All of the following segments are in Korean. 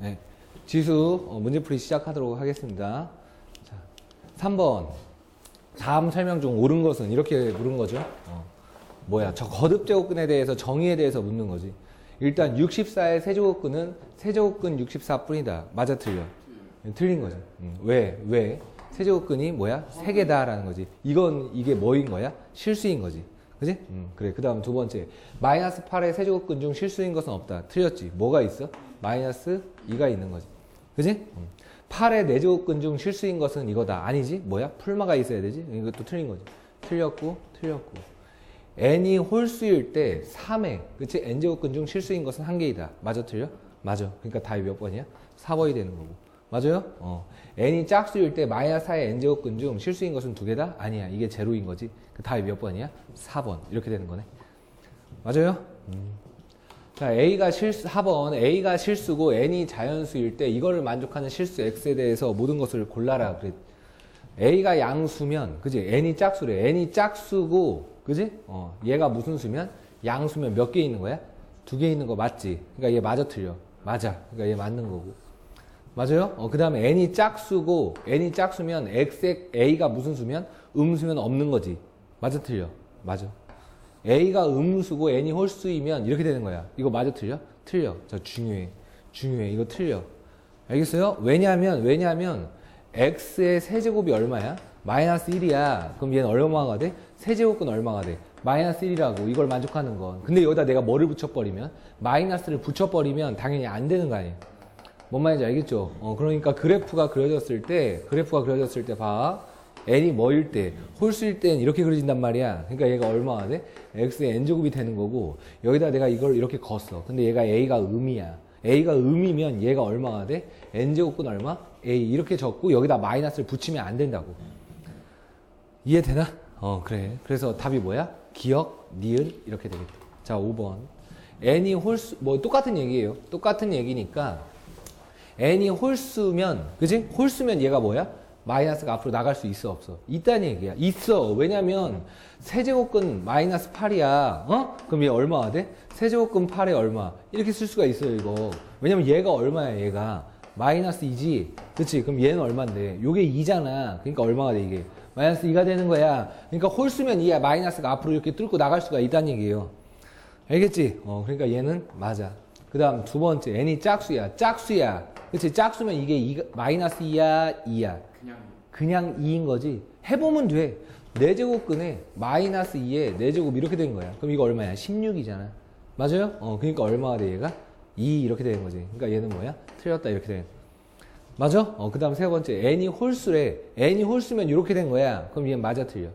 네. 지수 어, 문제풀이 시작하도록 하겠습니다. 자, 3번. 다음 설명 중 옳은 것은 이렇게 물은 거죠. 어, 뭐야? 저 거듭 제곱근에 대해서 정의에 대해서 묻는 거지. 일단 64의 세제곱근은 세제곱근 64뿐이다. 맞아 틀려. 틀린 거지. 음, 왜? 왜? 세제곱근이 뭐야? 세 개다라는 거지. 이건 이게 뭐인 거야? 실수인 거지. 그지? 음, 그래. 그 다음 두 번째. 마이너스 8의 세제곱근 중 실수인 것은 없다. 틀렸지. 뭐가 있어? 마이너스 2가 있는 거지. 그지? 음. 8의 내제곱근 중 실수인 것은 이거다. 아니지? 뭐야? 풀마가 있어야 되지? 이것도 틀린 거지. 틀렸고, 틀렸고. n이 홀수일 때 3의, 그치? n제곱근 중 실수인 것은 한 개이다. 맞아, 틀려? 맞아. 그러니까 답이 몇 번이야? 4번이 되는 거고. 맞아요? 어. n이 짝수일 때 마이너스 4의 n제곱근 중 실수인 것은 두 개다? 아니야. 이게 제로인 거지. 그 답이 몇 번이야? 4번. 이렇게 되는 거네. 맞아요? 음. 자, A가 실수, 4번. A가 실수고 N이 자연수일 때 이거를 만족하는 실수 X에 대해서 모든 것을 골라라. 그랬. A가 양수면, 그지? N이 짝수래. N이 짝수고, 그지? 어, 얘가 무슨 수면? 양수면 몇 개 있는 거야? 두 개 있는 거 맞지? 그러니까 얘 맞아 틀려. 맞아. 그러니까 얘 맞는 거고. 맞아요? 어, 그 다음에 n이 짝수고 n이 짝수면 x, a가 무슨 수면? 음수면 없는 거지. 맞아 틀려? 맞아. A가 음수고 n이 홀수이면 이렇게 되는 거야. 이거 맞아 틀려? 틀려. 저 중요해. 중요해. 이거 틀려. 알겠어요? 왜냐면 왜냐면 x의 세제곱이 얼마야? 마이너스 1이야. 그럼 얘는 얼마가 돼? 세제곱은 얼마가 돼? 마이너스 1이라고 이걸 만족하는 건. 근데 여기다 내가 뭐를 붙여버리면? 마이너스를 붙여버리면 당연히 안 되는 거 아니에요. 뭔 말인지 알겠죠? 어, 그러니까 그래프가 그려졌을 때, 그래프가 그려졌을 때 봐. N이 뭐일 때, 홀수일 땐 이렇게 그려진단 말이야. 그러니까 얘가 얼마가 돼? x의 n제곱이 되는 거고, 여기다 내가 이걸 이렇게 걷어. 근데 얘가 a가 음이야. a가 음이면 얘가 얼마가 돼? n제곱분 얼마? a. 이렇게 적고, 여기다 마이너스를 붙이면 안 된다고. 이해되나? 어, 그래. 그래서 답이 뭐야? 기억, 니은, 이렇게 되겠다. 자, 5번. n이 홀수, 뭐 똑같은 얘기예요. 똑같은 얘기니까, n이 홀수면, 그지? 홀수면 얘가 뭐야? 마이너스가 앞으로 나갈 수 있어, 없어? 있다는 얘기야. 있어. 왜냐면, 세제곱근 마이너스 8이야. 어? 그럼 얘 얼마가 돼? 세제곱근 8에 얼마? 이렇게 쓸 수가 있어요, 이거. 왜냐면 얘가 얼마야, 얘가. 마이너스 2지? 그치? 그럼 얘는 얼만데? 요게 2잖아. 그러니까 얼마가 돼, 이게? 마이너스 2가 되는 거야. 그러니까 홀수면 2야. 마이너스가 앞으로 이렇게 뚫고 나갈 수가 있다는 얘기예요. 알겠지? 어, 그러니까 얘는 맞아. 그 다음 두 번째, n이 짝수야. 짝수야. 그치? 짝수면 이게 2, 마이너스 2야, 2야. 그냥 그냥 2인 거지. 해보면 돼. 4제곱근에 마이너스 2에 4제곱 이렇게 된 거야. 그럼 이거 얼마야? 16이잖아. 맞아요? 어, 그러니까 얼마가 돼, 얘가? 2 이렇게 되는 거지. 그러니까 얘는 뭐야? 틀렸다, 이렇게 되는 맞아? 어, 그 다음 세 번째. n이 홀수래. n이 홀수면 이렇게 된 거야. 그럼 얘는 맞아, 틀려.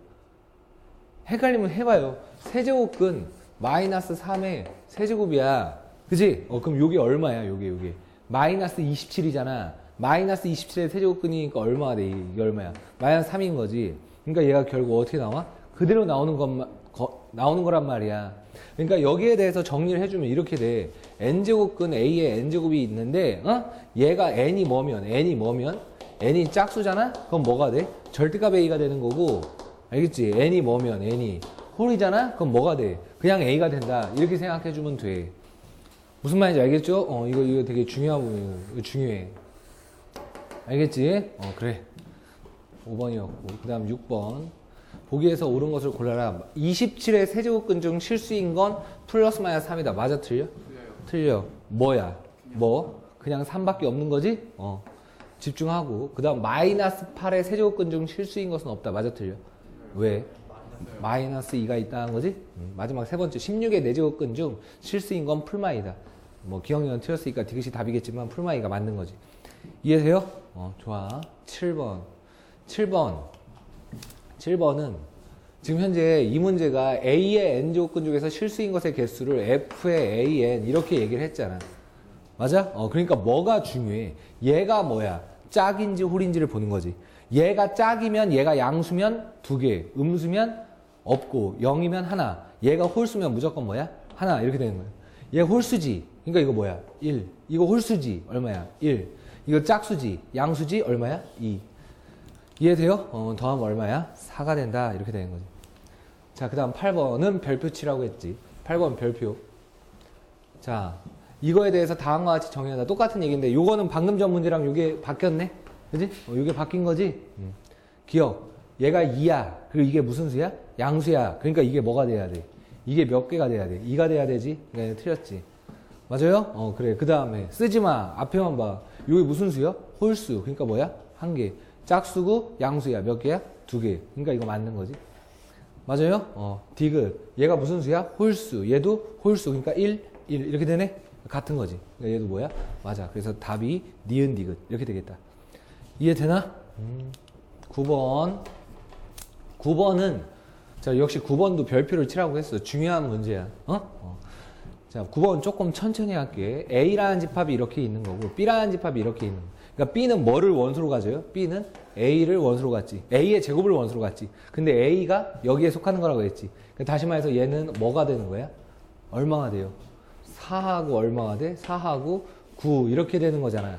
헷갈리면 해봐요. 세제곱근 마이너스 3의 세제곱이야. 그지? 어, 그럼 요게 얼마야, 요게, 요게. 마이너스 27이잖아. 마이너스 27의 세제곱근이니까 얼마가 돼? 이게 얼마야? 마이너스 3인 거지. 그러니까 얘가 결국 어떻게 나와? 그대로 나오는 것만, 거, 나오는 거란 말이야. 그러니까 여기에 대해서 정리를 해주면 이렇게 돼. n제곱근 a에 n제곱이 있는데, 어? 얘가 n이 뭐면, n이 뭐면, n이 짝수잖아? 그럼 뭐가 돼? 절대값 a가 되는 거고, 알겠지? n이 뭐면, n이 홀이잖아? 그럼 뭐가 돼? 그냥 a가 된다. 이렇게 생각해주면 돼. 무슨 말인지 알겠죠? 어, 이거, 이거 되게 중요한 부분이에요. 이거 중요해. 알겠지? 어, 그래. 5번이었고. 그 다음 6번. 보기에서 옳은 것을 골라라. 27의 세제곱근 중 실수인 건 플러스 마이너스 3이다. 맞아, 틀려? 틀려요. 틀려. 뭐야? 뭐? 그냥 3밖에 없는 거지? 어. 집중하고. 그 다음 마이너스 8의 세제곱근 중 실수인 것은 없다. 맞아, 틀려? 왜? 마이너스 2가 있다는 거지? 음, 마지막 세 번째. 16의 내제곱근 중 실수인 건 풀마이다. 뭐 기억력은 틀렸으니까 디귿이 답이겠지만 풀마이가 맞는 거지. 이해돼요? 어, 좋아. 7번. 7번. 7번은 지금 현재 이 문제가 A의 N조건 중에서 실수인 것의 개수를 F의 AN 이렇게 얘기를 했잖아. 맞아? 어, 그러니까 뭐가 중요해? 얘가 뭐야? 짝인지 홀인지를 보는 거지. 얘가 짝이면 얘가 양수면 두 개, 음수면 없고 0이면 하나. 얘가 홀수면 무조건 뭐야? 하나 이렇게 되는 거야. 얘 홀수지. 그러니까 이거 뭐야? 1. 이거 홀수지. 얼마야? 1. 이거 짝수지. 양수지. 얼마야? 2. 이해돼요? 어, 더하면 얼마야? 4가 된다. 이렇게 되는 거지. 자, 그 다음 8번은 별표 치라고 했지. 8번 별표. 자, 이거에 대해서 다음과 같이 정의하다. 똑같은 얘기인데 요거는 방금 전 문제랑 요게 바뀌었네. 그지? 어, 요게 바뀐 거지? 음. 기억. 얘가 2야. 그리고 이게 무슨 수야? 양수야. 그러니까 이게 뭐가 돼야 돼? 이게 몇 개가 돼야 돼? 2가 돼야 되지? 그러니까 틀렸지. 맞아요? 어, 그래. 그 다음에 쓰지 마. 앞에만 봐. 요게 무슨 수야? 홀수. 그러니까 뭐야? 한 개. 짝수고 양수야. 몇 개야? 두 개. 그러니까 이거 맞는 거지. 맞아요? 어, 디귿. 얘가 무슨 수야? 홀수. 얘도 홀수. 그러니까 1, 1. 이렇게 되네? 같은 거지. 그러니까 얘도 뭐야? 맞아. 그래서 답이 니은 디귿. 이렇게 되겠다. 이해되나? 음. 9번. 9번은, 자, 역시 9번도 별표를 치라고 했어. 중요한 문제야. 어? 어. 자, 9번 조금 천천히 할게. A라는 집합이 이렇게 있는 거고, B라는 집합이 이렇게 있는 거. 그러니까 B는 뭐를 원수로 가져요? B는 A를 원수로 갔지. A의 제곱을 원수로 갔지. 근데 A가 여기에 속하는 거라고 했지. 그러니까 다시 말해서 얘는 뭐가 되는 거야? 얼마가 돼요? 4하고 얼마가 돼? 4하고 9 이렇게 되는 거잖아.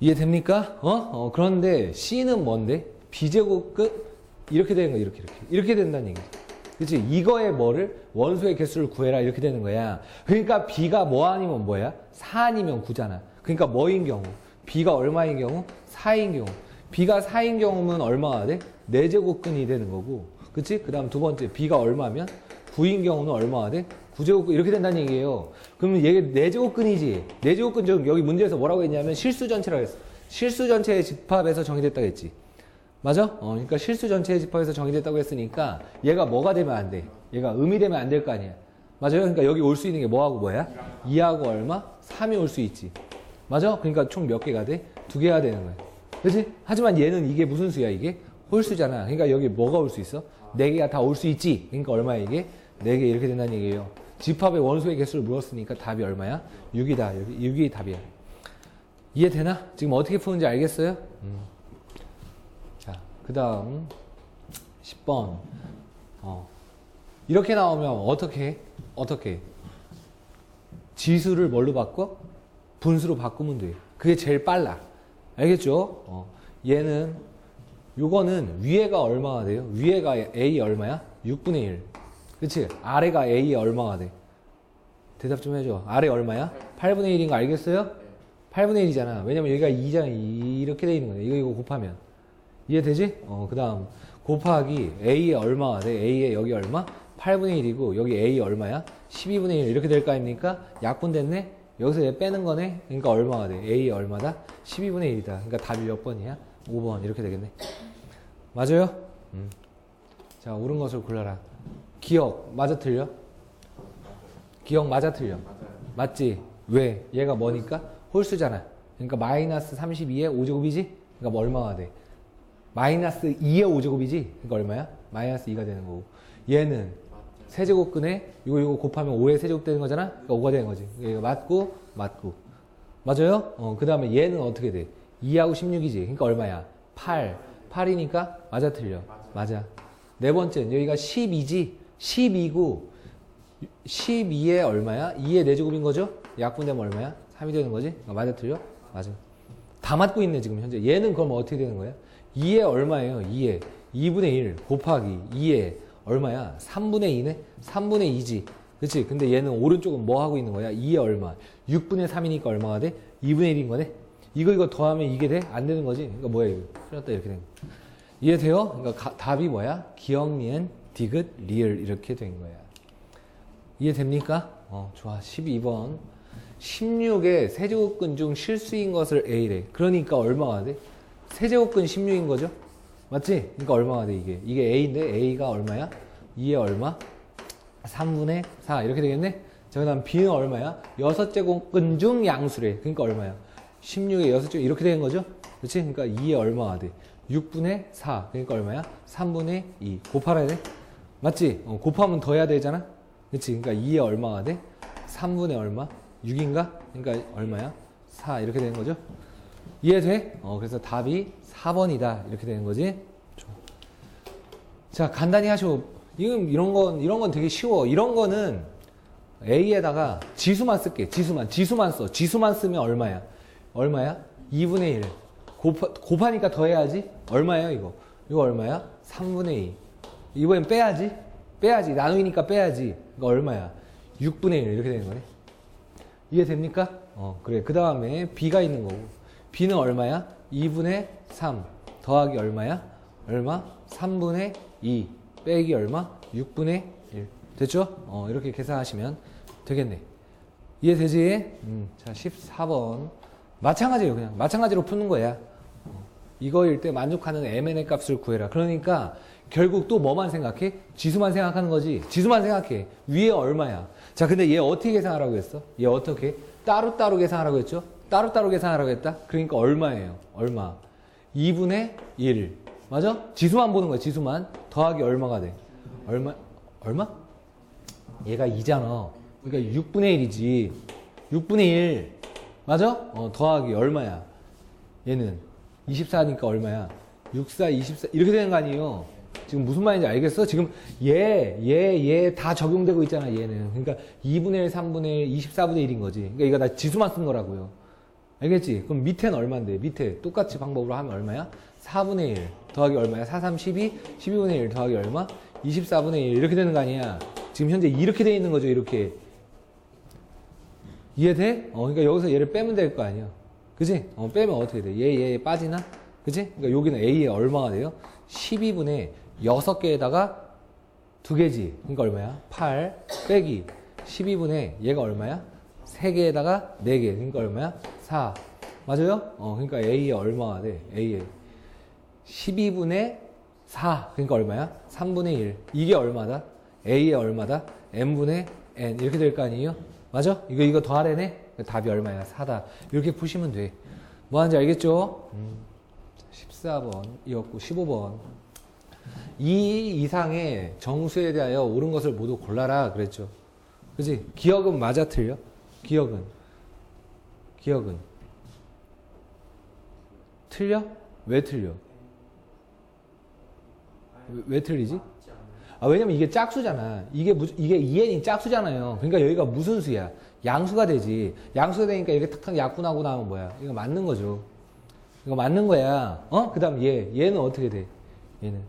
이해됩니까? 어? 어 그런데 C는 뭔데? B제곱 끝 이렇게 되는 거 이렇게 이렇게 이렇게 된다는 얘기지. 그치? 이거의 뭐를 원소의 개수를 구해라 이렇게 되는 거야. 그러니까 B가 뭐 아니면 뭐야? 4 아니면 9잖아. 그러니까 뭐인 경우? B가 얼마인 경우? 4인 경우. B가 4인 경우면 얼마가 돼? 4제곱근이 되는 거고. 그치? 그 다음 두 번째 B가 얼마면? 9인 경우는 얼마가 돼? 9제곱근 이렇게 된다는 얘기예요. 그러면 얘가 4제곱근이지. 4제곱근 중 여기 문제에서 뭐라고 했냐면 실수 전체라고 했어. 실수 전체의 집합에서 정의됐다고 했지. 맞아? 어, 그러니까 실수 전체의 집합에서 정의됐다고 했으니까 얘가 뭐가 되면 안 돼? 얘가 음이 되면 안 될 거 아니야. 맞아요? 그러니까 여기 올 수 있는 게 뭐하고 뭐야? 2하고 얼마? 3이 올 수 있지. 맞아? 그러니까 총 몇 개가 돼? 두 개가 되는 거야. 그렇지? 하지만 얘는 이게 무슨 수야 이게? 홀수잖아. 그러니까 여기 뭐가 올 수 있어? 네 개가 다 올 수 있지. 그러니까 얼마야 이게? 네 개 이렇게 된다는 얘기예요. 집합의 원소의 개수를 물었으니까 답이 얼마야? 6이다. 여기 6이 답이야. 이해되나? 지금 어떻게 푸는지 알겠어요? 음. 자, 그 다음 10번. 어. 이렇게 나오면 어떻게 해? 어떻게 해? 지수를 뭘로 바꿔? 분수로 바꾸면 돼. 그게 제일 빨라. 알겠죠? 어. 얘는 요거는 위에가 얼마가 돼요? 위에가 A 얼마야? 6분의 1. 그치? 아래가 A 얼마가 돼? 대답 좀 해줘. 아래 얼마야? 8분의 1인 거 알겠어요? 8분의 1이잖아. 왜냐면 여기가 2잖아. 이렇게 돼 있는 거야. 이거 이거 곱하면. 이해되지? 어, 그 다음. 곱하기 A에 얼마가 돼? A에 여기 얼마? 8분의 1이고 여기 A 얼마야? 12분의 1 이렇게 될 거 아닙니까? 약분 됐네? 여기서 얘 빼는 거네? 그러니까 얼마가 돼? A 얼마다? 12분의 1이다. 그러니까 답이 몇 번이야? 5번 이렇게 되겠네. 맞아요? 음. 자, 옳은 것을 골라라. 기억 맞아 틀려? 기억 맞아 틀려? 맞지? 왜? 얘가 뭐니까? 홀수잖아. 그러니까 마이너스 32의 5제곱이지? 그러니까 뭐 얼마가 돼? 마이너스 2의 5제곱이지? 그러니까 얼마야? 마이너스 2가 되는 거고. 얘는 세제곱근에 이거 이거 곱하면 5의 세제곱 되는 거잖아? 그러니까 5가 되는 거지. 이거 맞고 맞고. 맞아요? 어, 그 다음에 얘는 어떻게 돼? 2하고 16이지. 그러니까 얼마야? 8. 8이니까 맞아 틀려. 맞아. 네 번째는 여기가 12지. 12고 12에 얼마야? 2의 4제곱인 거죠? 약분되면 얼마야? 3이 되는 거지? 어, 맞아 틀려? 맞아. 다 맞고 있네 지금 현재. 얘는 그럼 어떻게 되는 거야? 2에 얼마예요? 2에 2분의 1 곱하기 2에 얼마야? 3분의 2네? 3분의 2지. 그치? 근데 얘는 오른쪽은 뭐 하고 있는 거야? 2에 얼마? 6분의 3이니까 얼마가 돼? 2분의 1인 거네? 이거 이거 더하면 이게 돼? 안 되는 거지? 그러니까 뭐야 이거? 틀렸다 이렇게 된 거. 이해돼요? 그러니까 가, 답이 뭐야? 기억, 니은, 디귿, 리을 이렇게 된 거야. 이해됩니까? 어, 좋아. 12번. 16의 세제곱근 중 실수인 것을 A래. 그러니까 얼마가 돼? 세제곱근 16인 거죠? 맞지? 그러니까 얼마가 돼 이게? 이게 A인데 A가 얼마야? 2에 얼마? 3분의 4 이렇게 되겠네? 자, 그 다음 B는 얼마야? 6제곱근 중 양수래. 그러니까 얼마야? 16에 6제곱 이렇게 되는 거죠? 그렇지? 그러니까 2에 얼마가 돼? 6분의 4. 그러니까 얼마야? 3분의 2. 곱하라 돼? 맞지? 어, 곱하면 더 해야 되잖아? 그렇지? 그러니까 2에 얼마가 돼? 3분의 얼마? 6인가? 그러니까 얼마야? 4 이렇게 되는 거죠? 이해돼? 어, 그래서 답이 4번이다. 이렇게 되는 거지? 자, 간단히 하시고 이건 이런 건 이런 건 되게 쉬워. 이런 거는 A에다가 지수만 쓸게. 지수만. 지수만 써. 지수만 쓰면 얼마야? 얼마야? 2분의 1. 곱하, 곱하니까 더해야지. 얼마예요, 이거? 이거 얼마야? 3분의 2. 이번엔 빼야지. 빼야지. 나누니까 빼야지. 이거 얼마야? 6분의 1 이렇게 되는 거네. 이해됩니까? 어, 그래. 그 다음에 b가 있는 거고. B는 얼마야? 2분의 3 더하기 얼마야? 얼마? 3분의 2 빼기 얼마? 6분의 1. 됐죠? 어, 이렇게 계산하시면 되겠네. 이해되지? 음, 자, 14번. 마찬가지예요, 그냥. 마찬가지로 푸는 거야. 어, 이거일 때 만족하는 mn의 값을 구해라. 그러니까 결국 또 뭐만 생각해? 지수만 생각하는 거지. 지수만 생각해. 위에 얼마야? 자, 근데 얘 어떻게 계산하라고 했어? 얘 어떻게? 따로따로 계산하라고 했죠? 따로따로 계산하라고 했다? 그러니까 얼마예요? 얼마? 2분의 1. 맞아? 지수만 보는 거야, 지수만. 더하기 얼마가 돼? 얼마? 얼마? 얘가 2잖아. 그러니까 6분의 1이지. 6분의 1. 맞아? 어, 더하기 얼마야? 얘는 24니까 얼마야? 64, 24 이렇게 되는 거 아니에요? 지금 무슨 말인지 알겠어? 지금 얘, 얘, 얘 다 적용되고 있잖아, 얘는. 그러니까 2분의 1, 3분의 1, 24분의 1인 거지. 그러니까 이거 나 지수만 쓴 거라고요. 알겠지? 그럼 밑에는 얼마인데? 밑에 똑같이 방법으로 하면 얼마야? 4분의 1 더하기 얼마야? 4, 3, 12, 12분의 1 더하기 얼마? 24분의 1 이렇게 되는 거 아니야? 지금 현재 이렇게 돼 있는 거죠, 이렇게. 이해돼? 어, 그러니까 여기서 얘를 빼면 될 거 아니야. 그지? 어, 빼면 어떻게 돼? 얘, 얘 빠지나? 그지? 그러니까 여기는 A에 얼마가 돼요? 12분의 6개에다가 2개지. 그러니까 얼마야? 8 빼기 12분의 얘가 얼마야? 3개에다가 4개. 그러니까 얼마야? 4. 맞아요? 어, 그러니까 A에 얼마가 돼? A에 12분의 4. 그러니까 얼마야? 3분의 1. 이게 얼마다? A에 얼마다? N분의 N. 이렇게 될 거 아니에요? 맞아? 이거, 이거 더하래네? 답이 얼마야? 4다. 이렇게 푸시면 돼. 뭐 하는지 알겠죠? 음. 14번, 이었고 15번. 이 이상의 정수에 대하여 옳은 것을 모두 골라라 그랬죠. 그지? 기억은 맞아 틀려? 기억은. 기억은. 틀려? 왜 틀려? 왜, 왜 틀리지? 아, 왜냐면 이게 짝수잖아. 이게 무, 이게 2n이 짝수잖아요. 그러니까 여기가 무슨 수야? 양수가 되지. 양수가 되니까 이렇게 탁탁 약분하고 나면 뭐야? 이거 맞는 거죠. 이거 맞는 거야. 어? 그 다음 얘. 얘는 어떻게 돼? 얘는.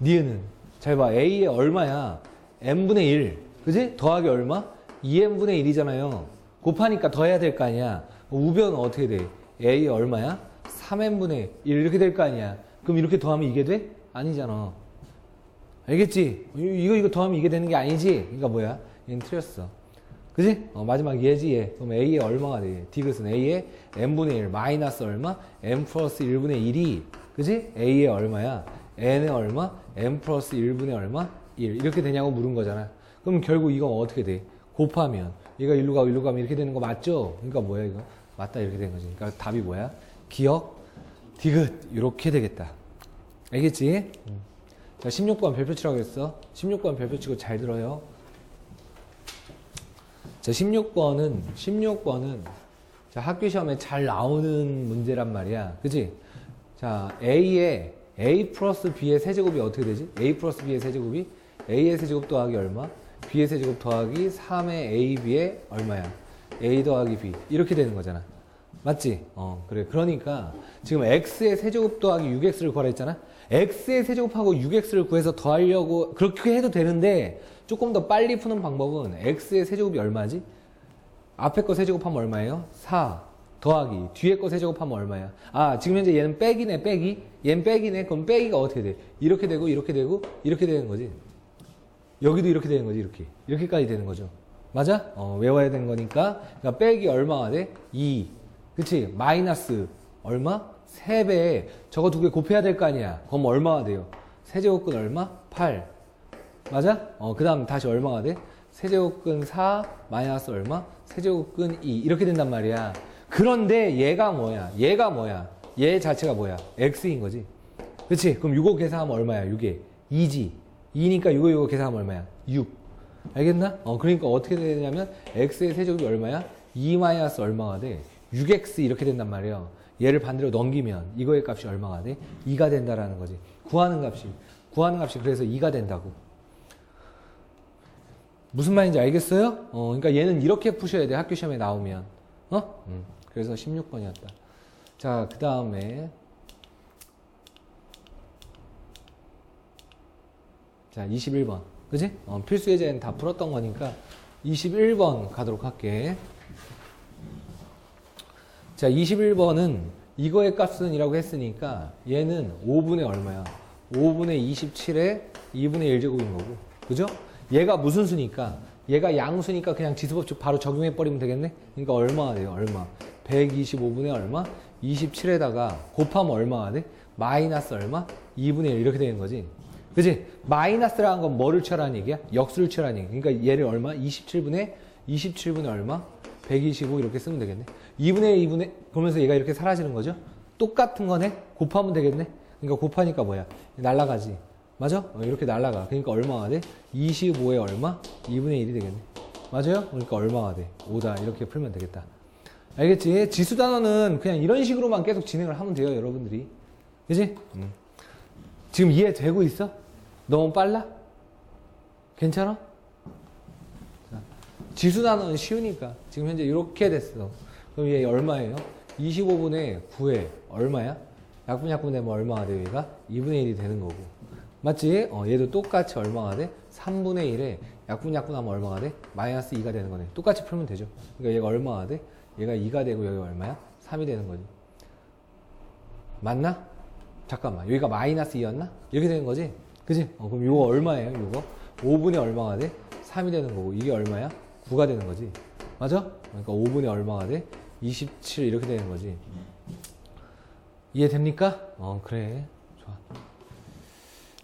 니은은. 잘 봐. A의 얼마야? N분의 1. 그지? 더하기 얼마? 2N분의 1이잖아요. 곱하니까 더 해야 될 거 아니야. 우변은 어떻게 돼? A의 얼마야? 3N분의 1. 이렇게 될 거 아니야. 그럼 이렇게 더하면 이게 돼? 아니잖아. 알겠지? 이거, 이거 더하면 이게 되는 게 아니지? 그러니까 뭐야? 얘는 틀렸어. 그지? 어, 마지막 얘지, 얘. 그럼 A의 얼마가 돼? 디귿은 A의 N분의 1, 마이너스 얼마? N 플러스 1분의 1이, 그지? A의 얼마야? N의 얼마? N 플러스 1분의 얼마? 1. 이렇게 되냐고 물은 거잖아. 그럼 결국 이건 어떻게 돼? 곱하면, 얘가 일로 가고 일로 가면 이렇게 되는 거 맞죠? 그러니까 뭐야, 이거? 맞다, 이렇게 되는 거지. 그러니까 답이 뭐야? 기억, 디귿. 이렇게 되겠다. 알겠지? 음. 자, 16번 별표 치라고 했어. 16번 별표 치고 잘 들어요. 자, 16번은, 16번은, 자, 학교 시험에 잘 나오는 문제란 말이야. 그지? 자, A에, A 플러스 B의 세제곱이 어떻게 되지? A 플러스 B의 세제곱이 A의 세제곱 더하기 얼마? B의 세제곱 더하기 3의 AB의 얼마야? A 더하기 B. 이렇게 되는 거잖아. 맞지? 어, 그래. 그러니까 지금 X의 세제곱 더하기 6X를 구하라 했잖아? X의 세제곱하고 6X를 구해서 더하려고 그렇게 해도 되는데 조금 더 빨리 푸는 방법은 X의 세제곱이 얼마지? 앞에 거 세제곱하면 얼마예요? 4 더하기 뒤에 거 세제곱하면 얼마야? 아 지금 현재 얘는 빼기네 빼기 얘는 빼기네 그럼 빼기가 어떻게 돼? 이렇게 되고 이렇게 되고 이렇게 되는 거지 여기도 이렇게 되는 거지 이렇게 이렇게까지 되는 거죠 맞아? 어, 외워야 되는 거니까 그러니까 빼기 얼마가 돼? 2 그치? 마이너스 얼마? 3배 저거 두 개 곱해야 될 거 아니야 그럼 얼마가 돼요? 세제곱근 얼마? 8 맞아? 어, 그 다음 다시 얼마가 돼? 세제곱근 4 마이너스 얼마? 세제곱근 2 이렇게 된단 말이야 그런데 얘가 뭐야? 얘가 뭐야? 얘 자체가 뭐야? x인 거지 그치? 그럼 6호 계산하면 얼마야? 6에 2지 2니까 6호 6호 계산하면 얼마야? 6 알겠나? 어, 그러니까 어떻게 되냐면 x의 세제곱이 얼마야? 2 마이너스 얼마가 돼? 6x 이렇게 된단 말이에요 얘를 반대로 넘기면 이거의 값이 얼마가 돼? 2가 된다라는 거지. 구하는 값이. 구하는 값이 그래서 2가 된다고. 무슨 말인지 알겠어요? 어, 그러니까 얘는 이렇게 푸셔야 돼. 학교 시험에 나오면. 어? 음, 그래서 16번이었다. 자, 그 다음에. 자, 21번. 그지? 어, 필수 예제는 다 풀었던 거니까 21번 가도록 할게. 자, 21번은 이거의 값은 이라고 했으니까 얘는 5분의 얼마야? 5분의 27에 2분의 1제곱인 거고. 그죠? 얘가 무슨 수니까? 얘가 양수니까 그냥 지수법 바로 적용해 버리면 되겠네? 그러니까 얼마가 돼요? 얼마? 125분의 얼마? 27에다가 곱하면 얼마가 돼? 마이너스 얼마? 2분의 1 이렇게 되는 거지. 그지? 마이너스라는 건 뭐를 취하라는 얘기야? 역수를 취하라는 얘기. 그러니까 얘를 얼마? 27분의 27분의 얼마? 125 이렇게 쓰면 되겠네. 2분의 2분의 그러면서 얘가 이렇게 사라지는 거죠. 똑같은 거네. 곱하면 되겠네. 그러니까 곱하니까 뭐야? 날라가지. 맞아? 어, 이렇게 날라가. 그러니까 얼마가 돼? 25에 얼마? 2분의 1이 되겠네. 맞아요? 그러니까 얼마가 돼? 5다. 이렇게 풀면 되겠다. 알겠지? 지수 단어는 그냥 이런 식으로만 계속 진행을 하면 돼요, 여러분들이. 그지? 음. 지금 이해되고 있어? 너무 빨라? 괜찮아? 자, 지수 단어는 쉬우니까. 지금 현재 이렇게 됐어. 그럼 얘 얼마예요? 25분의 9에 얼마야? 약분 약분 되면 얼마가 돼요, 얘가? 2분의 1이 되는 거고. 맞지? 어, 얘도 똑같이 얼마가 돼? 3분의 1에 약분 약분 하면 얼마가 돼? 마이너스 2가 되는 거네. 똑같이 풀면 되죠. 그러니까 얘가 얼마가 돼? 얘가 2가 되고 여기 얼마야? 3이 되는 거지. 맞나? 잠깐만. 여기가 마이너스 2였나? 이렇게 되는 거지? 그지? 어, 그럼 이거 얼마예요? 이거? 5분의 얼마가 돼? 3이 되는 거고. 이게 얼마야? 9가 되는 거지. 맞아? 그러니까 5분의 얼마가 돼? 27 이렇게 되는 거지. 이해됩니까? 어, 그래. 좋아.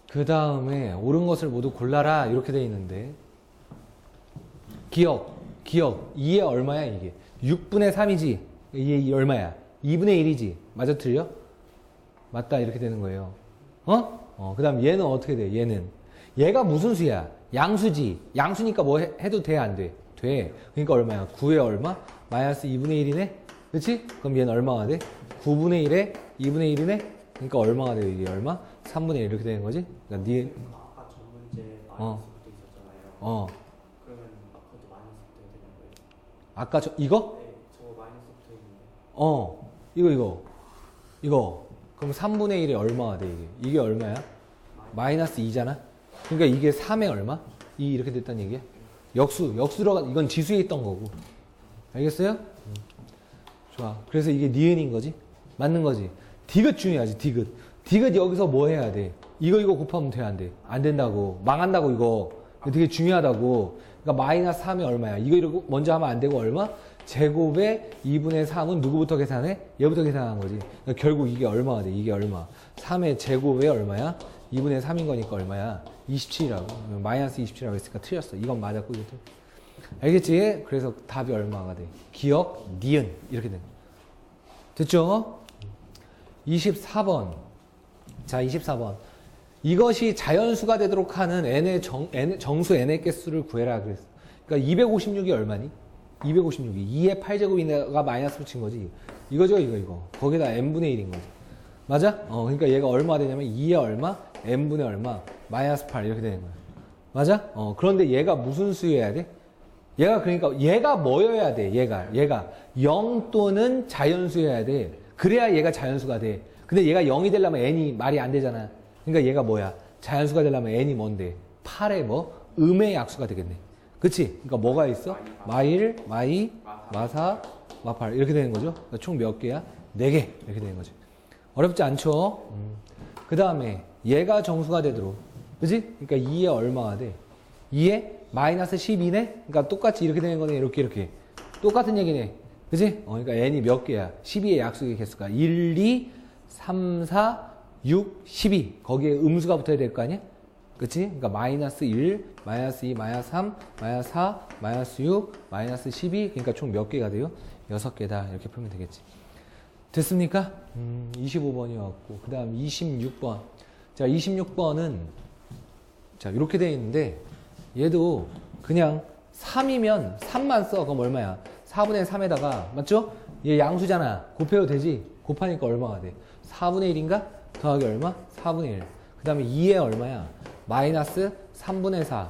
그 다음에 옳은 것을 모두 골라라. 이렇게 돼 있는데. 기억. 기억. 2에 얼마야, 이게? 6분의 3이지. 이게 얼마야? 2분의 1이지. 맞아, 틀려? 맞다. 이렇게 되는 거예요. 어? 어, 그 다음 얘는 어떻게 돼? 얘는. 얘가 무슨 수야? 양수지. 양수니까 뭐 해, 해도 돼? 안 돼? 돼. 그러니까 얼마야? 9에 얼마? 마이너스 2분의 1이네? 그치? 그럼 얘는 얼마가 돼? 9분의 1에 2분의 1이네? 그러니까 얼마가 돼요? 이게 얼마? 3분의 1 이렇게 되는 거지? 그러니까 니, 아까 전 문제 어. 있었잖아요. 어. 그러면 마이너스부터 해야 되는 거예요? 아까 저, 이거? 네, 저거 마이너스부터 있는데. 어. 이거, 이거. 이거. 그럼 3분의 1이 얼마가 돼, 이게? 이게 얼마야? 마이너스 2잖아? 그러니까 이게 3의 얼마? 2 이렇게 됐다는 얘기야? 역수, 역수로, 이건 지수에 있던 거고. 알겠어요? 음. 좋아. 그래서 이게 니은인 거지? 맞는 거지? 디귿 중요하지, 디귿. 디귿 여기서 뭐 해야 돼? 이거, 이거 곱하면 돼, 안 돼? 안 된다고. 망한다고. 이거 되게 중요하다고. 그러니까 마이너스 3이 얼마야? 이거 이러고 먼저 하면 안 되고 얼마? 제곱의 2분의 3은 누구부터 계산해? 얘부터 계산하는 거지. 그러니까 결국 이게 얼마가 돼? 이게 얼마? 3의 제곱에 얼마야? 2분의 3인 거니까 얼마야? 27이라고. 마이너스 27이라고 했으니까 틀렸어. 이건 맞았고, 이것도. 알겠지? 그래서 답이 얼마가 돼? 기억, 니은. 이렇게 돼. 됐죠? 24번. 자, 24번. 이것이 자연수가 되도록 하는 n의 정, n, 정수 n의 개수를 구해라 그랬어. 그러니까 256이 얼마니? 256이 2의 8제곱이가 마이너스 붙인 거지. 이거죠, 이거, 이거. 거기다 n분의 1인 거지. 맞아? 어, 그러니까 얘가 얼마 되냐면 2의 얼마, n분의 얼마, 마이너스 8 이렇게 되는 거야. 맞아? 어, 그런데 얘가 무슨 수여야 돼? 얘가 그러니까 얘가 뭐여야 돼? 얘가 얘가 0 또는 자연수여야 돼. 그래야 얘가 자연수가 돼. 근데 얘가 0이 되려면 n이 말이 안 되잖아. 그러니까 얘가 뭐야? 자연수가 되려면 n이 뭔데? 8의 뭐? 음의 약수가 되겠네. 그치? 그러니까 뭐가 있어? 마일, 마이, 마사, 마팔 이렇게 되는 거죠. 그러니까 총 몇 개야? 4개 이렇게 되는 거지. 어렵지 않죠? 그 다음에 얘가 정수가 되도록 그지? 그러니까 2에 얼마가 돼? 2에 마이너스 12네? 그러니까 똑같이 이렇게 되는 거네 이렇게 이렇게 똑같은 얘기네 그지? 어, 그러니까 n이 몇 개야? 12의 약수의 개수가 1, 2, 3, 4, 6, 12 거기에 음수가 붙어야 될 거 아니야? 그치? 그러니까 마이너스 1, 마이너스 2, 마이너스 3, 마이너스 4, 마이너스 6, 마이너스 12 그러니까 총 몇 개가 돼요? 6개다 이렇게 풀면 되겠지 됐습니까? 음, 25번이었고 그 다음 26번 자 26번은 자 이렇게 돼 있는데 얘도 그냥 3이면 3만 써 그럼 얼마야 4분의 3에다가 맞죠? 얘 양수잖아 곱해도 되지 곱하니까 얼마가 돼 4분의 1인가? 더하기 얼마? 4분의 1그 다음에 2에 얼마야? 마이너스 3분의 4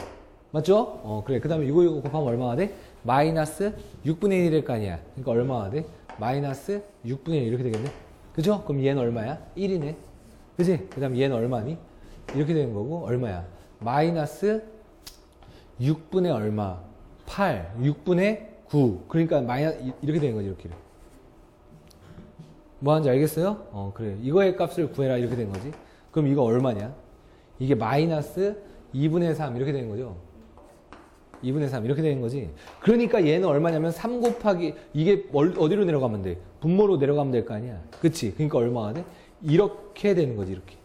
맞죠? 어 그래 그 다음에 이거 이거 곱하면 얼마가 돼? 마이너스 6분의 1일 거 아니야 그러니까 얼마가 돼? 마이너스 6분의 1 이렇게 되겠네 그죠? 그럼 얘는 얼마야? 1이네 그지? 그 다음에 얘는 얼마니? 이렇게 되는 거고 얼마야? 마이너스 6분의 얼마? 8 6분의 9. 그러니까 마이너스 이렇게 되는 거지 이렇게. 뭐 하는지 알겠어요? 어 그래. 이거의 값을 구해라 이렇게 된 거지. 그럼 이거 얼마냐? 이게 마이너스 2분의 3 이렇게 되는 거죠. 2분의 3 이렇게 되는 거지. 그러니까 얘는 얼마냐면 3 곱하기 이게 얼- 어디로 내려가면 돼? 분모로 내려가면 될 거 아니야. 그치? 그러니까 얼마가 돼? 이렇게 되는 거지 이렇게.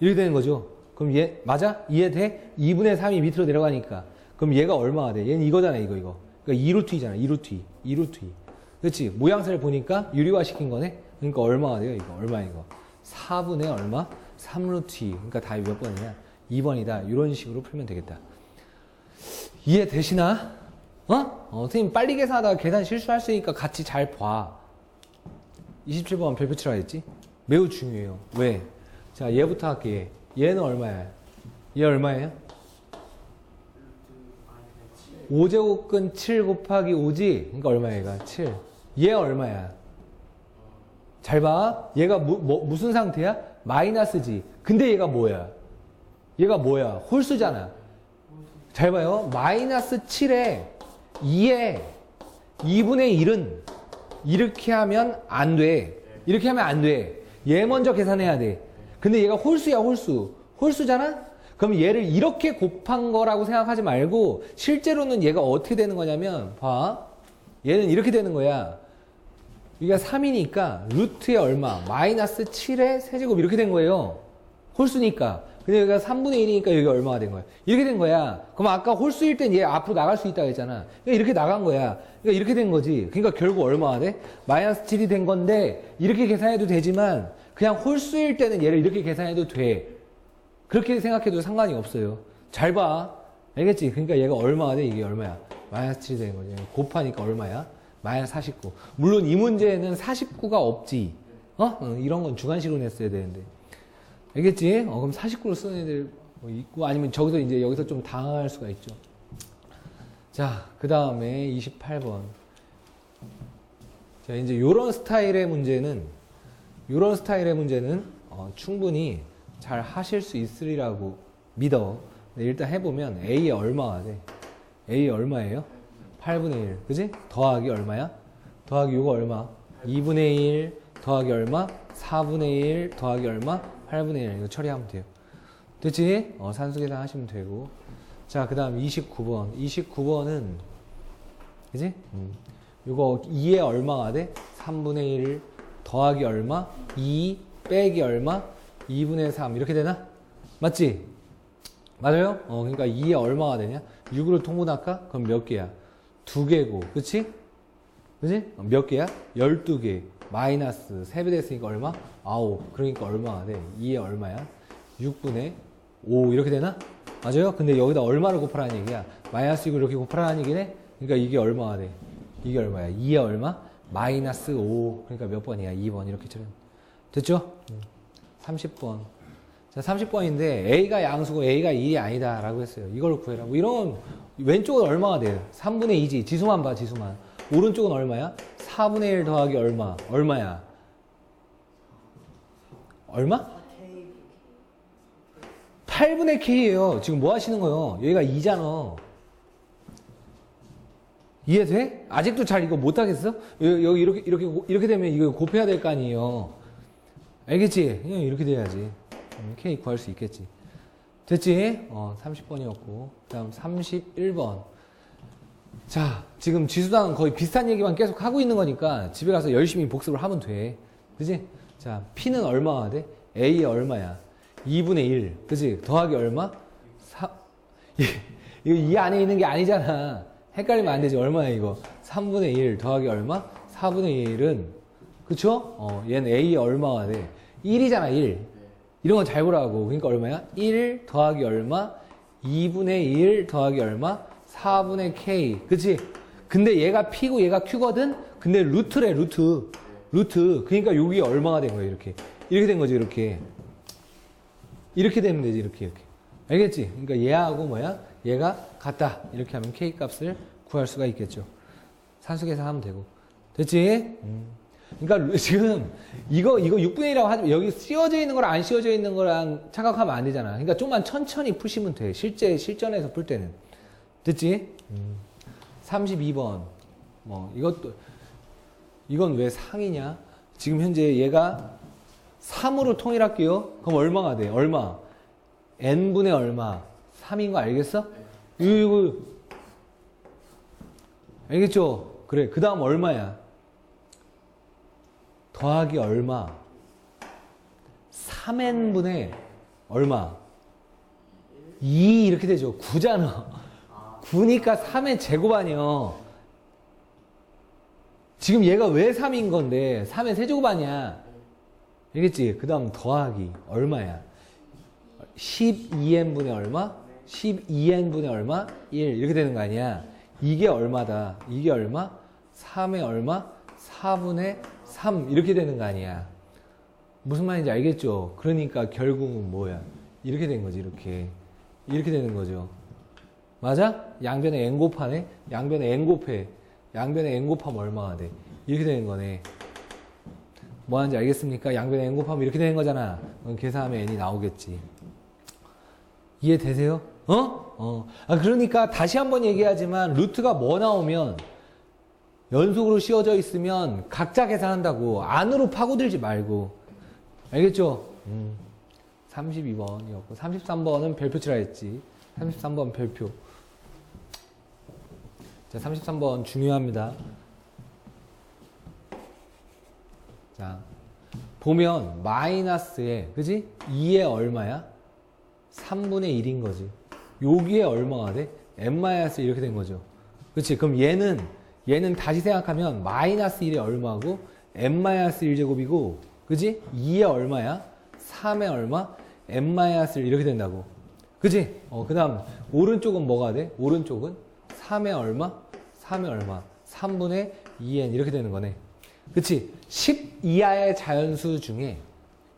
이렇게 되는 거죠. 그럼 얘 맞아? 이해돼? 2분의 3이 밑으로 내려가니까. 그럼 얘가 얼마가 돼? 얘는 이거잖아 이거 이거. 그러니까 2루트 2잖아. 2루트 2. 2루트 2. 그렇지? 모양새를 보니까 유리화 시킨 거네. 그러니까 얼마가 돼요? 이거 얼마 이거? 4분의 얼마? 3루트 2. 그러니까 답이 몇 번이냐? 2번이다. 이런 식으로 풀면 되겠다. 이해 되시나? 어? 어, 선생님 빨리 계산하다가 계산 실수할 수 있으니까 같이 잘 봐. 27번 별표 치라 했지? 매우 중요해요. 왜? 자, 얘부터 할게. 얘. 얘는 얼마야? 얘 얼마예요? 루트 마이너스 7 5제곱근 7 곱하기 5지? 그러니까 얼마야 얘가? 7. 얘 얼마야? 잘 봐. 얘가 무, 뭐- 무슨 상태야? 마이너스지. 근데 얘가 뭐야? 얘가 뭐야? 홀수잖아. 잘 봐요. 마이너스 7에 2에 2분의 1은 이렇게 하면 안 돼. 이렇게 하면 안 돼. 얘 먼저 계산해야 돼. 근데 얘가 홀수야, 홀수. 홀수잖아? 그럼 얘를 이렇게 곱한 거라고 생각하지 말고 실제로는 얘가 어떻게 되는 거냐면 봐. 얘는 이렇게 되는 거야. 이게 3이니까 루트에 얼마? 마이너스 7의 세제곱 이렇게 된 거예요. 홀수니까. 근데 여기가 3분의 1이니까 여기 얼마가 된 거야? 이렇게 된 거야. 그럼 아까 홀수일 땐 얘 앞으로 나갈 수 있다고 했잖아. 그러니까 이렇게 나간 거야. 그러니까 이렇게 된 거지. 그러니까 결국 얼마가 돼? 마이너스 7이 된 건데 이렇게 계산해도 되지만 그냥 홀수일 때는 얘를 이렇게 계산해도 돼. 그렇게 생각해도 상관이 없어요. 잘 봐. 알겠지? 그러니까 얘가 얼마가 돼? 이게 얼마야? 마이너스 7이 되는 거지. 곱하니까 얼마야? 마이너스 49. 물론 이 문제에는 49가 없지. 어? 응, 이런 건 주관식으로 냈어야 되는데. 알겠지? 어, 그럼 49로 쓰는 애들 뭐 있고, 아니면 저기서 이제 여기서 좀 당할 수가 있죠. 자, 그 다음에 28번. 자, 이제 요런 스타일의 문제는, 요런 스타일의 문제는, 어, 충분히 잘 하실 수 있으리라고 믿어. 일단 해보면 A에 얼마가 돼? A 얼마예요? 8분의 1. 그지? 더하기 얼마야? 더하기 요거 얼마? 2분의 1 더하기 얼마? 4분의 1 더하기 얼마? 8분의 1. 이거 처리하면 돼요. 됐지? 어, 산수 계산 하시면 되고. 자, 그 다음 29번. 29번은, 그지? 음. 요거 2에 얼마가 돼? 3분의 1 더하기 얼마? 2 빼기 얼마? 2분의 3. 이렇게 되나? 맞지? 맞아요? 어, 그러니까 2에 얼마가 되냐? 6으로 통분할까? 그럼 몇 개야? 두 개고. 그치? 그치? 어, 몇 개야? 12개. 마이너스 3배 됐으니까 얼마? 9. 그러니까 얼마가 돼? 2에 얼마야? 6분의 5. 이렇게 되나? 맞아요? 근데 여기다 얼마를 곱하라는 얘기야? 마이너스 6을 이렇게 곱하라는 얘기네? 그러니까 이게 얼마가 돼? 이게 얼마야? 2에 얼마? 마이너스 5. 그러니까 몇 번이야? 2번. 이렇게 처럼. 됐죠? 30번. 자, 30번인데 A가 양수고 A가 1이 아니다 라고 했어요. 이걸 구해라. 뭐 이런 왼쪽은 얼마가 돼요? 3분의 2지. 지수만 봐, 지수만. 오른쪽은 얼마야? 4분의 1 더하기 얼마? 얼마야? 얼마? 8분의 K예요. 지금 뭐 하시는 거예요? 여기가 2잖아. 이해돼? 아직도 잘 이거 못 하겠어? 여기, 이렇게 이렇게 고- 이렇게 되면 이거 곱해야 될 거 아니에요. 알겠지? 그냥 이렇게 돼야지. 음, K 구할 수 있겠지. 됐지? 어, 30번이었고. 그 다음 31번. 자, 지금 지수당은 거의 비슷한 얘기만 계속 하고 있는 거니까 집에 가서 열심히 복습을 하면 돼. 그지? 자, P는 얼마가 돼? A 얼마야? 2분의 1. 그지? 더하기 얼마? 4. 이거 이 안에 있는 게 아니잖아. 헷갈리면 안 되지. 얼마야, 이거? 3분의 1 더하기 얼마? 4분의 1은, 그쵸? 어, 얘는 A 얼마가 돼? 1이잖아, 1. 이런 건 잘 보라고. 그러니까 얼마야? 1 더하기 얼마? 2분의 1 더하기 얼마? 4분의 K. 그치? 근데 얘가 P고 얘가 Q거든? 근데 루트래, 루트. 루트. 그러니까 여기 얼마가 된 거야, 이렇게. 이렇게 된 거지, 이렇게. 이렇게 되면 되지, 이렇게, 이렇게. 알겠지? 그러니까 얘하고 뭐야? 얘가 같다. 이렇게 하면 K 값을 구할 수가 있겠죠. 산수 계산하면 되고. 됐지? 음. 그러니까 루- 지금 이거 이거 6분의 1이라고 하지 여기 씌워져 있는 거랑 안 씌워져 있는 거랑 착각하면 안 되잖아. 그러니까 좀만 천천히 푸시면 돼. 실제 실전에서 풀 때는. 됐지? 음. 32번. 뭐 이것도 이건 왜 상이냐? 지금 현재 얘가 3으로 통일할게요. 그럼 얼마가 돼? 얼마? n분의 얼마? 3인 거 알겠어? 이거 알겠죠? 그래. 그 다음 얼마야? 더하기 얼마? 3n분의 얼마? 2 이렇게 되죠. 9잖아. 9니까 3의 제곱 아니요. 지금 얘가 왜 3인 건데 3의 세제곱 아니야. 알겠지? 그 다음 더하기 얼마야? 12n분의 얼마? 12n분의 얼마? 1 이렇게 되는 거 아니야. 이게 얼마다? 이게 얼마? 3의 얼마? 4분의 3 이렇게 되는 거 아니야. 무슨 말인지 알겠죠? 그러니까 결국은 뭐야? 이렇게 된 거지 이렇게. 이렇게 되는 거죠. 맞아? 양변에 n 곱하네? 양변에 n 곱해. 양변에 n 곱하면 얼마가 돼? 이렇게 되는 거네. 뭐 하는지 알겠습니까? 양변에 n 곱하면 이렇게 되는 거잖아. 계산하면 n이 나오겠지. 이해되세요? 어? 어. 아, 그러니까 다시 한번 얘기하지만 루트가 뭐 나오면 연속으로 씌워져 있으면 각자 계산한다고 안으로 파고들지 말고 알겠죠? 음. 32번이었고 33번은 별표 치라 했지 33번 별표 자 33번 중요합니다 자 보면 마이너스에 그지? 2에 얼마야? 3분의 1인 거지 여기에 얼마가 돼? n-1 이렇게 된 거죠 그치 그럼 얘는 얘는 다시 생각하면 마이너스 1에 얼마고 n-1제곱이고 그지? 2에 얼마야? 3에 얼마? n-1 이렇게 된다고 그지? 어, 그 다음 오른쪽은 뭐가 돼? 오른쪽은 3에 얼마? 3에 얼마? 3분의 2n 이렇게 되는 거네 그치? 10 이하의 자연수 중에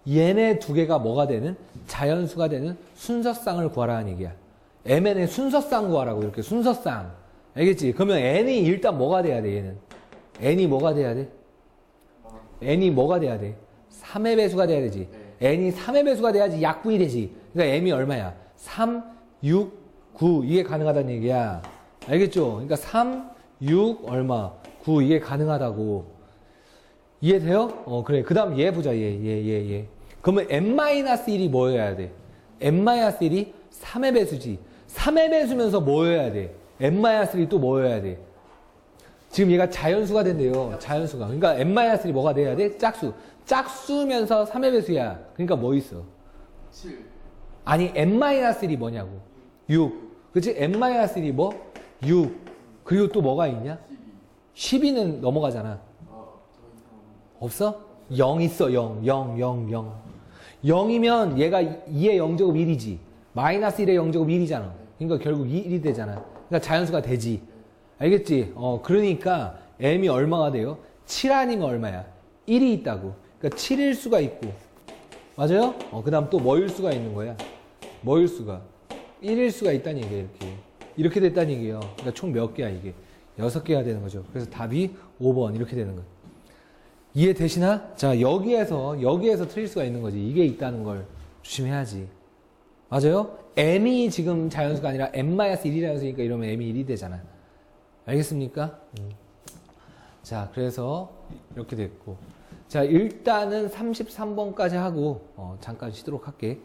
얘네 두 개가 뭐가 되는? 자연수가 되는 순서쌍을 구하라는 얘기야 mn의 순서쌍 구하라고 이렇게 순서쌍 알겠지? 그러면 n이 일단 뭐가 돼야 돼 얘는? n이 뭐가 돼야 돼? n이 뭐가 돼야 돼? 3의 배수가 돼야 되지. n이 3의 배수가 돼야지 약분이 되지. 그러니까 m이 얼마야? 3, 6, 9 이게 가능하다는 얘기야. 알겠죠? 그러니까 3, 6 얼마? 9 이게 가능하다고. 이해돼요? 어 그래. 그 다음 얘 보자. 얘, 얘, 얘, 얘. 그러면 n-1이 뭐여야 돼? n-1이 3의 배수지. 3의 배수면서 뭐여야 돼? N-1이 또 뭐여야 돼? 지금 얘가 자연수가 된대요. 자연수가. 그러니까 n-3 뭐가 돼야 돼? 짝수. 짝수면서 3의 배수야. 그러니까 뭐 있어? 7, 아니 n-3이 뭐냐고. 6. 그치? n-3이 뭐? 6. 그리고 또 뭐가 있냐? 12. 12는 넘어가잖아. 없어? 0 있어. 0. 0, 0, 0. 0이면 얘가 2의 0제곱 1이지. 마이너스 1의 0제곱 1이잖아. 그러니까 결국 1이 되잖아. 그러니까 자연수가 되지. 알겠지? 어, 그러니까 m이 얼마가 돼요? 7 아니면 얼마야? 1이 있다고. 그러니까 7일 수가 있고. 맞아요? 어, 그 다음 또 뭐일 수가 있는 거야? 뭐일 수가? 1일 수가 있다는 얘기야, 이렇게. 이렇게 됐다는 얘기예요. 그러니까 총 몇 개야, 이게? 6개가 되는 거죠. 그래서 답이 5번 이렇게 되는 거예요. 이해 되시나? 자, 여기에서, 여기에서 틀릴 수가 있는 거지. 이게 있다는 걸 조심해야지. 맞아요? m이 지금 자연수가 아니라 m-1이라는 수니까 이러면 m이 1이 되잖아. 알겠습니까? 음. 자, 그래서 이렇게 됐고. 자, 일단은 33번까지 하고, 어, 잠깐 쉬도록 할게.